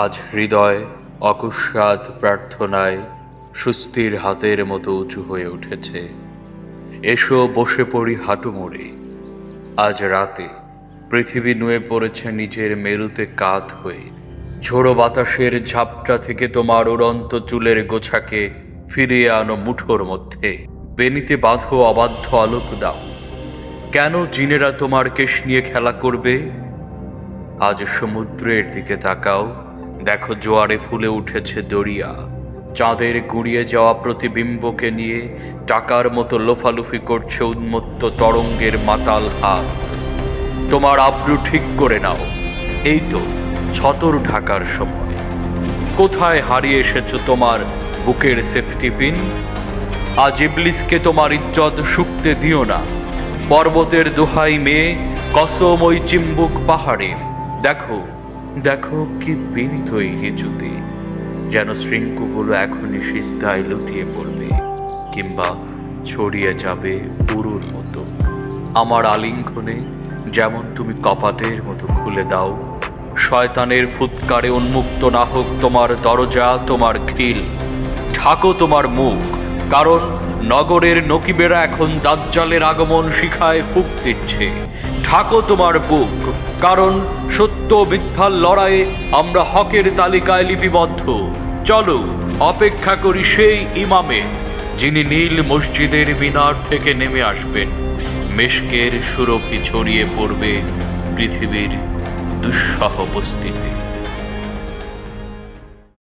আজ হৃদয় অকস্মাৎ প্রার্থনায় সুস্থির হাতের মতো উঁচু হয়ে উঠেছে। এসো বসে পড়ি হাঁটু মোড়ে। আজ রাতে পৃথিবী নুয়ে পড়েছে নিজের মেরুতে কাত হয়ে। ঝোড়ো বাতাসের ঝাপটা থেকে তোমার উড়ন্ত চুলের গোছাকে ফিরিয়ে আনো মুঠোর মধ্যে। বেনিতে বাঁধো অবাধ্য আলোক দাও। কেন জিনেরা তোমার কেশ নিয়ে খেলা করবে? আজ সমুদ্রের দিকে তাকাও। দেখো জোয়ারে ফুলে উঠেছে দরিয়া চাঁদের গুড়িয়ে যাওয়া প্রতিবিম্বকে নিয়ে টাকার মতো লোফালুফি করছে উন্মত্ত তরঙ্গের মাতাল হাত। তোমার আব্রু ঠিক করে নাও। এই তো ছতর ঢাকার সময়। কোথায় হারিয়ে এসেছ তোমার বুকের সেফটি পিন আজ ইবলিসকে তোমার ইজ্জত শুকতে দিও না। পর্বতের দোহাই মেয়ে কসম ওই চিম্বুক পাহাড়ের। দেখো দেখো কি বিনীত এই রিচুতে যেন শৃঙ্খগুলো এখনই সিস্তায় লুটিয়ে পড়বে, কিংবা ছড়িয়ে যাবে উরুর মতো। আমার আলিঙ্গনে যেমন তুমি কপাতের মতো খুলে দাও, শয়তানের ফুৎকারে উন্মুক্ত না হোক তোমার দরজা, তোমার খিল, ঢাকো তোমার মুখ কারণ নগরের নকিবেরা এখন দাজ্জালের আগমন শিখায় ফুক দিচ্ছে। ঢাকো তোমার বুক, কারণ সত্য মিথ্যার লড়াইয়ে আমরা হকের তালিকায় লিপিবদ্ধ। চলো, অপেক্ষা করি সেই ইমামে, যিনি নীল মসজিদের মিনার থেকে নেমে আসবেন। মেশকের সুরভি ছড়িয়ে পড়বে পৃথিবীর দুঃসহ বস্তিতে।